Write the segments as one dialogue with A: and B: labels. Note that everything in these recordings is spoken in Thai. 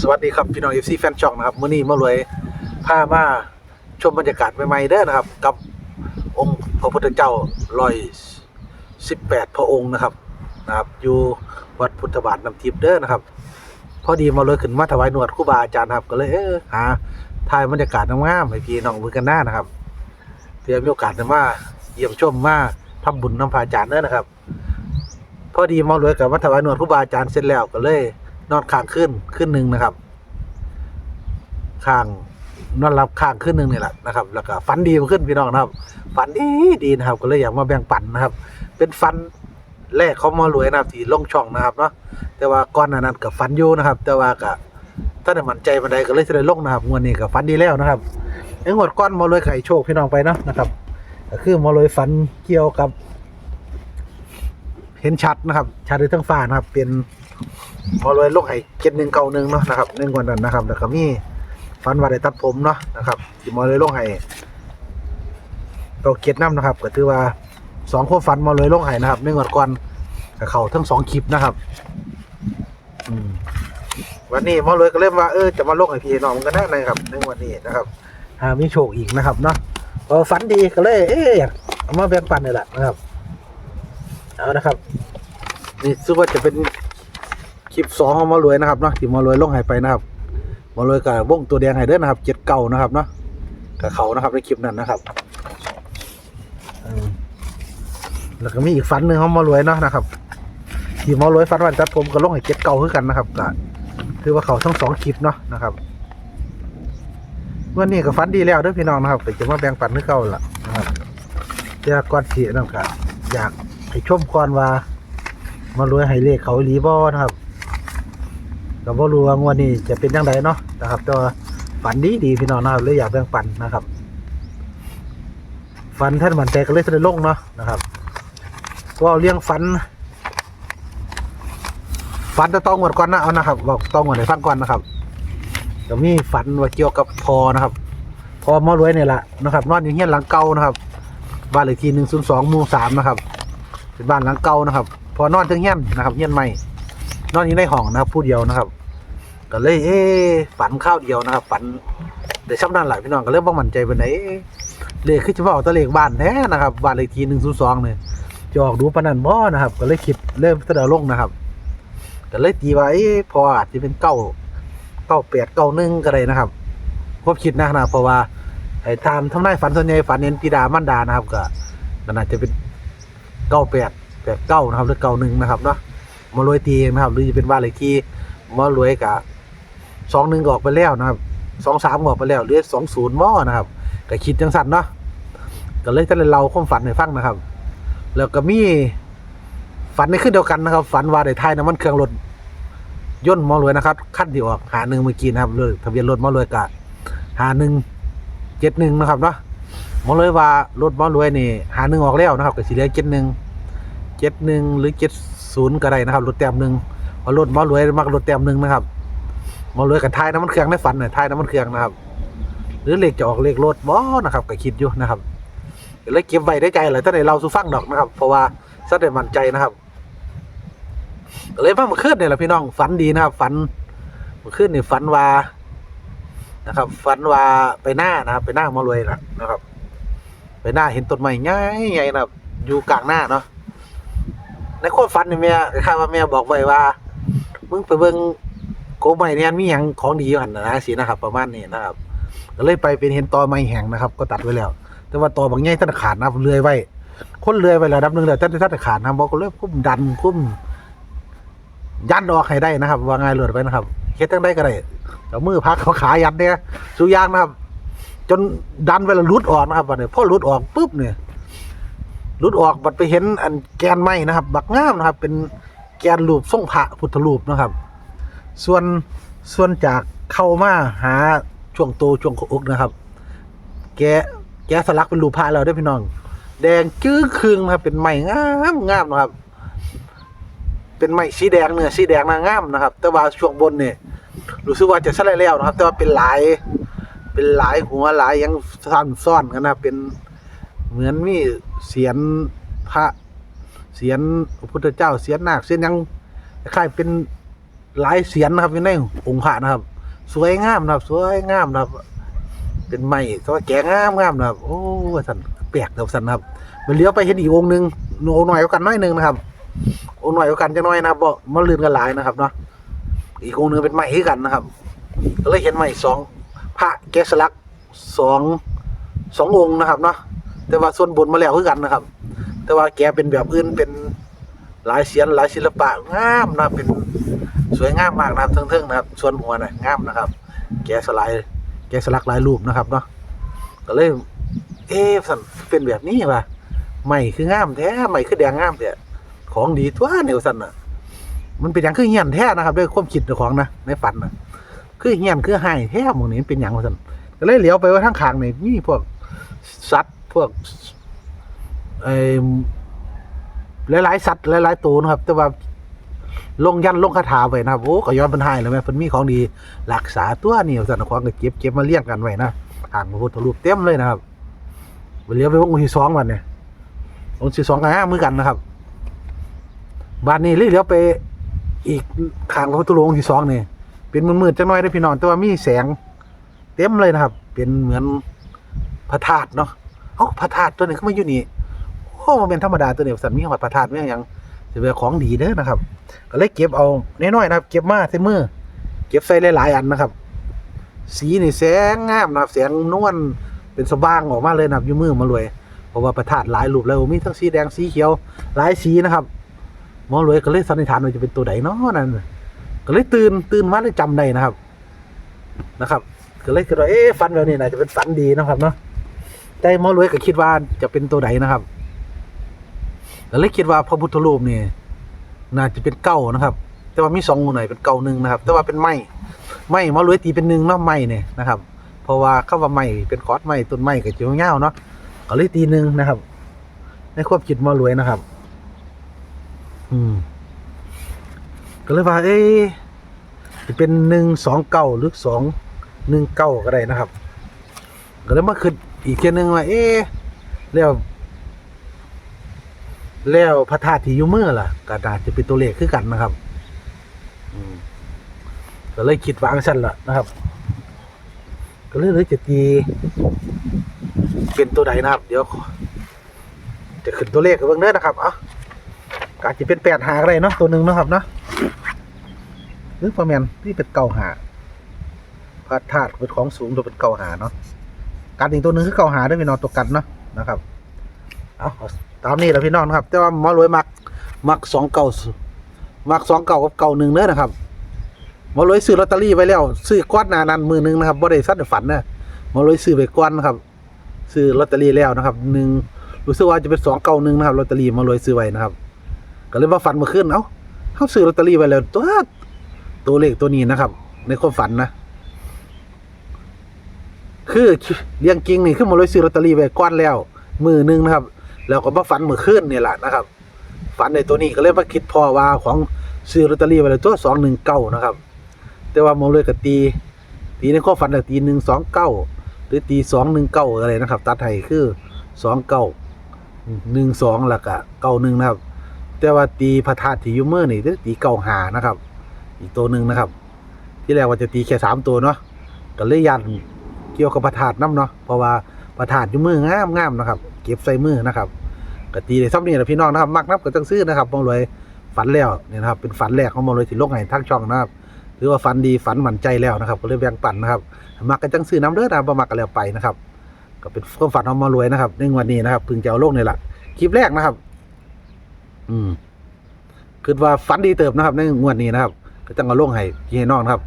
A: สวัสดีครับพี่น้องเอฟซีแฟนช่องนะครับมื้อนี้มารวยพามาชมบรรยากาศใหม่ๆเด้อนะครับ กับองค์พระพุทธเจ้าร้อยสิบแปดพระองค์นะครับนะครับ อยู่วัดพุทธบาทน้ำทิพย์เด้อนะครับ พอดีมารวยขึ้นมาถวายหนวดครูบาอาจารย์ครับ ก็เลยเออหาถ่ายบรรยากาศงามๆให้พี่น้องมือกันหน้านะครับเพื่อมีโอกาสได้มาเยี่ยมชมมาทำบุญน้ำพระอาจารย์เด้อนะครับ พอดีมารวยกับมาถวายหนวดครูบาอาจารย์เสร็จแล้วก็เลย นอนข้างขึ้นขึ้นหนึ่งนะครับข้างนอนรับข้างขึ้นหนึ่งนี่แหละนะครับ แล้วก็ฝันดีมาขึ้นพี่น้องนะครับฝันดีดีนะครับ ก็เลยอยากมาแบ่งปันนะครับ เป็นฝันแรกเขามารวยนะครับที่ลงช่องนะครับเนาะแต่ว่าก่อนนั้นกับฝันอยู่นะครับ แต่ว่าก็ถ้าได้มั่นใจบันไดก็เลยจะได้ลงนะครับงวดนี้ก็ฝันดีแล้วนะครับไอ้งวดก้อนมารวยไข่โชคพี่น้องไปเนาะนะครับก็คือมารวยฝันเกี่ยวกับ เห็นชัดนะครับชัดในทั้งฟ้านะครับ เป็น พอรวยลงให้เจ็ดหนึ่งเก้าหนึ่งเนาะนะครับหนึ่งวันนั้นนะครับแล้วก็มีฟันว่าได้ตัดผมเนาะนะครับที่มอเลยลงให้เก้าเกียรน้ำนะครับก็ถือว่าสองคนฟันมอเลยลงให้นะครับหนึ่งวันก่อนกับเขาทั้งสองคลิปนะครับอืมวันนี้มอเลยก็เริ่มว่าเออจะมาลงให้พี่น้องกันได้นะครับในวันนี้นะครับหามีโชคอีกนะครับเนาะพอฝันดีก็เลยเอ๊ะอยากเอามาแบ่งปันนี่แหละนะครับเอานะครับนี่ซึ่งว่าจะเป็น คลิปสองของมารวยนะครับเนาะที่มารวยลงให้ไปนะครับมารวยกับวงตัวแดงให้เด้อนะครับเจ็ดเก่านะครับเนาะกับเขานะครับในคลิปนั้นนะครับแล้วก็มีอีกฟันหนึ่งของมารวยเนาะนะครับที่มารวยฟันวันจัดผมก็ลงให้เจ็ดเก่าคือกันนะครับก็คือว่าเขาทั้งสองคลิปเนาะนะครับวันนี้ก็ฟันดีแล้วเด้อพี่น้องนะครับก็จะมาแบ่งปันให้เก่าล่ะนะครับแต่ก่อนที่นั่นก็อยากให้ชมก่อนว่า มารวยให้เลขเขาอีหลีบ่นะครับ ก็บ่รู้ว่างวดนี้จะเป็นจังไดเนาะนะครับแต่ว่าฝันดีดีพี่น้องนะครับเลยอยากแบ่งปันนะครับ ฝันท่านมันใจก็เลยจะได้ลงเนาะนะครับว่าเรื่องฝันฝันจะต้องงวดก่อนนะเอานะครับ บอกต้องงวดให้ฟังก่อนนะครับก็มีฝันว่าเกี่ยวกับพอนะครับ พอมารวยเนี่ยแหละนะครับ นอนอยู่เฮียนหลังเก่านะครับ บ้านเลขที่หนึ่งศูนย์สองหมู่สามนะครับ เป็นบ้านหลังเก่านะครับ พอนอนถึงเฮียนนะครับเฮียนใหม่ นอนอยู่ในห้องนะครับผู้เดียวนะครับก็เลยเอ๊ฝันข้าวเดียวนะครับ ฝันเดี๋ยวช่ำนั่นหละพี่น้องก็เริ่มบ้างมั่นใจไปไหนเลขคือจะว่าเอาแตัวเลขบ้านแน่นะครับบ้านเลขที่หนึ่งศูนย์สองเนี่ยจะออกดูปนันบ่อนะครับ ก็เลยคิดเริ่มเสนอลงนะครับก็เลยตีไว่าเอ๊ะพออาจจะเป็นเก้าเก้าแปดเก้าหนึ่งก็ได้นะครับผมคิดนะนะเพราะว่าไอ้ตามทำนายฝันส่วนใหญ่ฝันเห็นปีดามันดานะครับ ก็ก็น่าจะเป็นเก้าแปดแปดเก้านะครับหรือเก้าหนึ่งนะครับเนาะ มารวยตีนะครับหรือจะเป็นบ้านเลขที่มารวยกับสองหนึ่งออกไปแล้วนะครับสองสามออกไปแล้วหรือสองศูนย์มอนะครับก็คิดจังสันเนาะก็เลยจะเลยเราความฝันให้ฟังนะครับ แล้วก็มีฝันในขึ้นเดียวกันนะครับ ฝันว่าได้ทายน้ำมันเครื่องรถย่นมอรวยนะครับขั้นที่ออกหาหนึ่งเมื่อกี้นะครับเลยทะเบียนรถมอรวยกับหาหนึ่งเจ็ดหนึ่งนะครับเนาะมอรวยว่ารถมอรวยนี่หาหนึ่งออกแล้วนะครับก็สีเหลือเจ็ดหนึ่งเจ็ดหนึ่งหรือเจ็ด ศูนย์ก็ได้นะครับรถแต้มหนึ่งเพราะรถมอรวยมักรถแต้มหนึ่งนะครับมอรวยกับท้ายน้ำมันเครื่องในฝันเนี่ยท้ายน้ำมันเครื่องนะครับ หรือเลขจะออกเลขรถบ่นะครับก็คิดอยู่นะครับเลยเก็บไว้ได้ใจเลยถ้าในเราสู้ฟังดอกนะครับ เพราะว่าสัได้มั่นใจนะครับเลยมาเมื่อคืนเนี่ยแหละพี่น้องฝันดีนะครับ ฝันมื่อคืนนี่ยฝันว่านะครับ ฝันว่าไปหน้านะครับ ไปหน้ามอรวยนะนะครับ ไปหน้าเห็นต้นไม้ใหญ่ๆนะครับ อยู่กลางหน้าเนาะ ในความฝันนี่แม่ข้าว่าแม่บอกไว้ว่ามึงไปเบิ่งโกใหม่เนี่ยมีหยังของดีอยู่หั่นนะสินะครับ ประมาณนี้นะครับก็เลยไปเป็นเห็นตอไม้แห้งนะครับ ก็ตัดไว้แล้ว แต่ว่าตอบางใหญ่ท่านขาดนะเลื่อยไว้ คนเลื่อยไว้ระดับหนึงแล้วท่านท่านขาดนะบอกก็เลยคุ้มดันคุ้มยันออกให้ได้นะครับ ว่าง่ายเลยไปนะครับเฮ็ดจังได้ก็ได้เอามือพักเขาขายันเนี่ยสุยางนะครับ จนดันไว้แล้วหลุดออกนะครับวันนี้พอหลุดออกปุ๊บเนี่ย หลุดออกบัดไปเห็นอันแกนไม้นะครับ บักงามนะครับ เป็นแกนรูปทรงพระพุทธรูปนะครับ ส่วนส่วนจากเข้ามาหาช่วงโตช่วงอกนะครับ แกแกสลักเป็นรูปพระแล้วได้พี่น้อง แดงจื้อครึงนะครับ เป็นไม้งามงามนะครับ เป็นไม้สีแดงเนื้อสีแดงนางงามนะครับ แต่ว่าช่วงบนเนี่ยรู้สึกว่าจะสลายแล้วนะครับ แต่ว่าเป็นหลาย เป็นหลายหัวหลายยังซ้อนซ้อนกันนะครับเป็น เหมือนมีเสียนพระเสียนพระพุทธเจ้าเสียนนาคเสียนยังคล้ายเป็นหลายเสียนนะครับอยู่ในองค์พระนะครับ สวยงามนะครับ สวยงามนะครับ เป็นไม้แต่ว่าแกะงามงามนะครับ โอ้สันแปลกเดี๋ยวสันนะครับมันเลี้ยวไปเห็นอีกองค์หนึ่งองค์หน่อยกันหน้อยหนึ่งนะครับองค์หน่อยกันจะน้อยนะครับบ่มาลื่นกันหลายนะครับเนาะอีกองค์หนึ่งเป็นไม้กันนะครับก็เลยเห็นไม้สองพระแกสลักสองสององค์นะครับเนาะ แต่ว่าส่วนบนมาแล้วคือกันนะครับ แต่ว่าแกเป็นแบบอื่นเป็นหลายเสียนหลายศิลปะงามนะเป็นสวยงามมากนะครับเทิงๆนะครับ ส่วนหัวนะงามนะครับ แกสลายแกสลักหลายรูปนะครับเนาะก็เลย เอ๊ะสันเป็นแบบนี้ว่ะใหม่คืองามแท้ใหม่คือแดงงามแท้ของดีทั่วเนี่ยสันน่ะ มันเป็นอย่างคือเฮียนแท้นะครับ ด้วยความคิดของนะในฝันนะคือเฮียนคือไห้แท้หมองนี้เป็นอย่างสันก็เลยเหลียวไปว่าทั้งขางนี่มีพวกสัตว์ พวกไอ้หลายๆสัตว์หลายๆตัวนะครับ แต่ว่าลงยันลงคาถาไว้นะครับโอ้ก็ย้อนเป็นไห้เลยแม่เพิ่นมีของดีรักษาตัวนี่สันของก็เก็บเก็บมาเลี้ยงกันไว้นะอ่างพระพุทธรูปเต็มเลยนะครับเลี้ยวไปองค์ที่สองวันเนี่ยองค์ที่สองก็ห้ามือกันนะครับบ้านนี้เลยเลี้ยวไปอีกข้างพระพุทธรูปองค์ที่สองนี่เป็นมืดๆจังน้อยได้พี่น้องแต่ว่ามีแสง เต็มเลยนะครับ เป็นเหมือนพระธาตุเนาะ อ้าพระธาตุตัวนี้เขามาอยู่นี่โอ้มันเป็นธรรมดาตัวนี้สันมีหอดพระธาตุไม่อย่างจะเป็นของดีเด้อนะครับ ก็เลยเก็บเอาน้อยๆนะครับ เก็บมาใส่มือเก็บใส่หลายๆอันนะครับ สีนี่แสงงามนะครับแสงนวลเป็นสว่างออกมาเลยนะครับอยู่มือมารวยเพราะว่าประทาดหลายรูปแล้วมีทั้งสีแดงสีเขียวหลายสีนะครับมอรวยก็เลยสันนิษฐานว่าจะเป็นตัวไหนเนาะนั่นก็เลยตื่นตื่นมาได้จำได้นะครับ นะครับ ก็เลยคิดว่าเอ๊ะฝันแบบนี้น่าจะเป็นฝันดีนะครับเนาะ ใจหมอรวยก็คิดว่าจะเป็นตัวไหนะครับก็เลยคิดว่าพระพุทธรูปนี่น่าจะเป็นเก้านะครับ แต่ว่ามีสองหน่อยเป็นเก้าหนึ่งนะครับ แต่ว่าเป็นไม้ไม้หมารวยตีเป็นหนึ่งเนาะไม้เนี่ยนะครับ เพราะว่าคำว่าไม้เป็นคอร์สไม้ต้นไม้กับจิ๋วเงาเนาะก็เลยตีหนึ่งนะครับ ในความคิดหมารวยนะครับ อืมก็เลยว่าเอ๊จะเป็นหนึ่งสองเก้าหรือสองหนึ่งเก้าก็ได้นะครับ ก็เลยมาคิด อีกเทียหนึงว่าเอ๊ะแล้วแล้วพระธาตุที่อยู่เมื่อล่ะก็น่าจะเป็นตัวเลขคือกันนะครับก็เลยคิดวางสั้นละนะครับ ก็เลยเลยจะตีเป็นตัวใดนะครับ เดี๋ยว จะขึ้นตัวเลขกับเบื้องเด้อนะครับเอะกาจจะเป็นแปดหาอะไรเนาะตัวหนึ่งนะครับเนาะหรือประมาณที่เป็นเก่าหาพระธาตุเป็นของสูงตัวเป็นเก่าหาเนาะ การอีกตัวหนึ่งคือเก่าหาด้วยพี่น้องตัวกันเนาะนะครับเอาตามนี้แหละพี่น้องนะครับ แต่ว่าหมอรวยมักมักสองเก่ามักสองเก่ากับเก่าหนึ่งเด้อนะครับหมอรวยซื้อลอตเตอรี่ไว้แล้ว ซื้อก้อนนานันมือหนึ่งนะครับบ่ได้ซัดฝันนะหมอรวยซื้อไปก้อนนะครับ ซื้อลอตเตอรี่แล้วนะครับหนึ่งรู้สึกว่าจะเป็นสองเก่าหนึ่งนะครับลอตเตอรี่หมอรวยซื้อไว้นะครับ ก็เลยมาฝันเมื่อคืนเอ้าเขาซื้อลอตเตอรี่ไว้แล้วตัวตัวเลขตัวนี้นะครับ ในความฝันนะ คือเรียงจริงนี่คือมอรวยซื้อลอตเตอรี่ไว้ก้อนแล้วมือหนึ่งนะครับ แล้วก็มาฝันเมื่อคืนนี่แหละนะครับ ฝันในตัวนี้ก็เลยมาคิดพอว่าของซื้อลอตเตอรี่ไว้เลยตัวสองหนึ่งเก้านะครับ แต่ว่ามอเลยก็ตีตีในข้อฝันเลยตีหนึ่งสองเก้าหรือตีสองหนึ่งเก้าอะไรนะครับ ตัดไทยคือสองเก้าหนึ่งสองแล้วก็เก้าหนึ่งนะครับ แต่ว่าตีพระธาตุที่ยูเมอร์นี่ตีเก้าหานะครับ อีกตัวหนึ่งนะครับ ที่แรกว่าจะตีแค่สามตัวเนาะก็เลยยัน กี่ยวกับพระธาตุน้ำเนาะเพราะว่าพระธาตุอยูมืองามงามนะครับ เก็บใส่มือนะครับก็ตีได้ซ้ำนี่แหละพี่น้องนะครับมักนับก็ต้องซื้อนะครับมองรวยฝันแล้วเนี่ยนะครับเป็นฝันแรกของมองรวยที่ลงให้ทั้งช่องนะครับถือว่าฝันดีฝันหมั่นใจแล้วนะครับ ก็เลยแบ่งปันนะครับมักก็จังซื้อน้ำเด้อนะบ่มักก็แล้วไปนะครับ ก็เป็นความฝันของมารวยนะครับในวันนี้นะครับพิ่งจะเอาลงนี่แหละคลิปแรกนะครับ อืมคือว่าฝันดีเติบนะครับ ในงวดนี้นะครับก็จังเอาลงให้พี่น้องนะครับ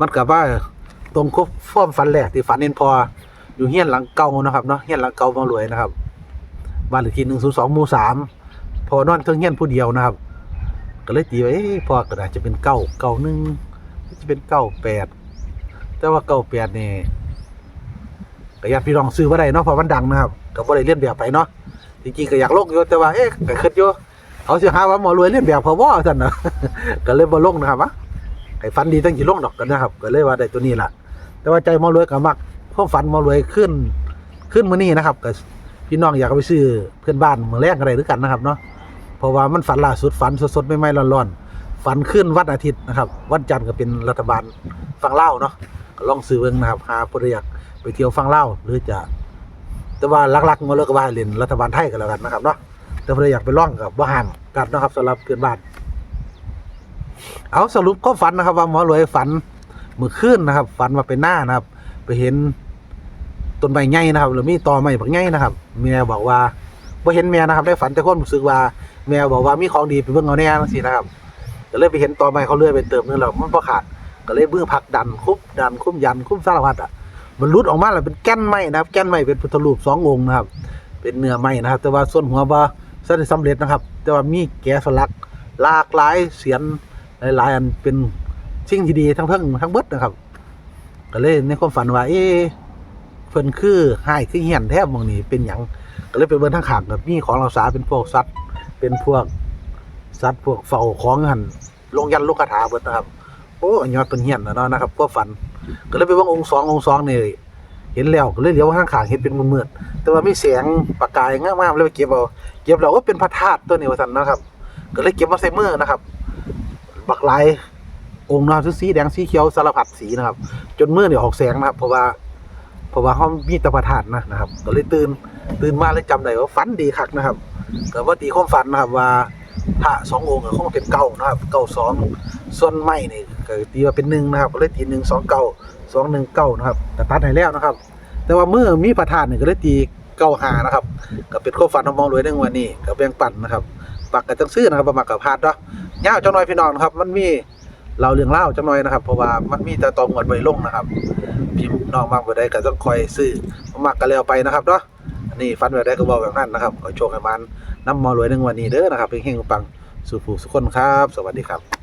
A: มันกับว่า ตรงครบฟ้อมฝันแรกที่ฝันเห็นพออยู่เฮียนหลังเก่านะครับเนาะเฮียนหลังเก่ามารวยนะครับบ้านเลขที่หนึ่งศูนย์สองหมู่สามพอนอนเทิงเฮียนผู้เดียวนะครับ ก็เลยตีไว้พอก็อาจจะเป็นเก้าเก้าหนึ่งจะเป็นเก้าแปดแต่ว่าเก้าแปดนี่ก็อยากพี่น้องซื้อมาได้เนาะเพราะมันดังนะครับก็บ่ได้เลียนแบบไปเนาะจริงๆก็อยากลงอยู่แต่ว่าเอ๊ะก็คิดอยู่เขาสิหาว่าหมอรวยเลียนแบบพอบ่ซั่นนะก็เลยบ่ลงนะครับวะ ไอ้ฟันดีตั้งสิลงดอกกันนะครับ ก็เลยว่าได้ตัวนี้ล่ะ แต่ว่าใจมอรวยก็มักความฝันมอรวยขึ้นขึ้นมื้อนี้นะครับก็พี่น้องอยากไปซื้อเพื่อนบ้านมื้อแรกอะไรด้วยกันนะครับเนาะเพราะว่ามันฝันล่าสุดฝันสดๆใหม่ร้อนๆฝันฝันขึ้นวันอาทิตย์นะครับวันจันทร์ก็เป็นรัฐบาลฟังเล่าเนาะก็ลองซื้อเบิ่งนะครับหาผู้อยากไปเที่ยวฟังเล่าหรือจะแต่ว่าหลักๆมาเลิกว่าให้เล่นรัฐบาลไทยกันแล้วกันนะครับเนาะแต่ผู้อยากไปล่องกับบ่าห่างกันนะครับสำหรับเพื่อนบ้าน เอาสรุปก็ฝันนะครับ ว่าหมอรวยฝันเมื่อคืนนะครับ ฝันว่าเป็นหน้านะครับ ไปเห็นต้นไม้ใหญ่นะครับหรือมีตอไม้บักใหญ่นะครับแม่บอกว่าบ่เห็นแม่นะครับ ได้ฝันแต่คนรู้สึกว่าแม่บอกว่ามีของดีไปเบิ่งเอาแน่จังซี่นะครับก็เลยไปเห็นตอไม้เขาเลื่อยไปเติมนึงแล้วมันบ่ขาดก็เลยมือผักดันคุบดันคุบยันคุบสารพัดอะมันรุดออกมาแล้วเป็นแก้นไม้นะครับ แก้นไม้เป็นพุทธรูปสององค์นะครับ เป็นเนื้อไม้นะครับ แต่ว่าส่วนหัวบ่สำเร็จสำเร็จนะครับ แต่ว่ามีแกะสลักหลากหลายเสียน หลายๆอันเป็นสิ่งที่ดีทั้งเพิ่งทั้งเบิดนะครับ ก็เลยในความฝันว่า เอ๊เพิ่นคือหายคือเหียนแทบมองนี้เป็นหยังก็เลยไปเบิ่งทางขางกับมีของเราสาเป็นพวกสัตว์เป็นพวกสัตว์พวกเฝ้าของหันลงยันลูกคาถาเบิดนะครับโอ้ยอดเป็นเหียนนะเนาะนะครับก็ฝัน ก็เลยไปเบิ่งองค์สององค์สองนี่เห็นแล้วก็เลยเลี้ยวข้างขางเห็นเป็นมืดๆแต่ว่ามีแสงประกายงามๆเลยไปเก็บเอาเก็บแล้วก็เป็นพระธาตุตัวนี้ว่าซั่นนะครับ ก็เลยเก็บมาใส่มือนะครับ บักหลายองค์นะครับสีแดงสีเขียวสารพัดสีนะครับ จนเมื่อเนี่ยออกแสงนะครับ เพราะว่า เพราะว่าเขามีแตประธานนะนะครับ ก็เลยตื่นตื่นมาเลยจำได้ว่าฝันดีคักนะครับก็ว่าตีความฝันนะครับว่าพระสององค์ก็คงเป็นเก้านะครับเก้าสองส่วนไม้นี่ก็ตีว่าเป็นหนึ่งนะครับก็เลยตีหนึ่งสองเก้าสองหนึ่งเก้านะครับแต่ตัดให้แล้วนะครับ แต่ว่าเมื่อมีประธานเนี่ยก็เลยตีเก้าหานะครับก็เป็นความฝันของมองรวยในวันนี้ก็แบ่งปันนะครับปักกันจังซื้อนะครับประมากับพาดเนาะ ยาวจังหน่อยพี่น้องนะครับ มันมีเราเรื่องเล่าจังหน่อยนะครับ เพราะว่ามันมีแต่ตอหมวดใบลงนะครับพี่น้องมากไปได้ก็ต้องคอยซื้อมากกันแล้วไปนะครับเนาะนี่ฟันแบบได้ก็บอกแบบนั้นนะครับขอโชคให้มันน้ำมอรวยหนึ่งวันนี้เด้อนะครับเป็นเฮงปังสุขสุขคนครับ สวัสดีครับ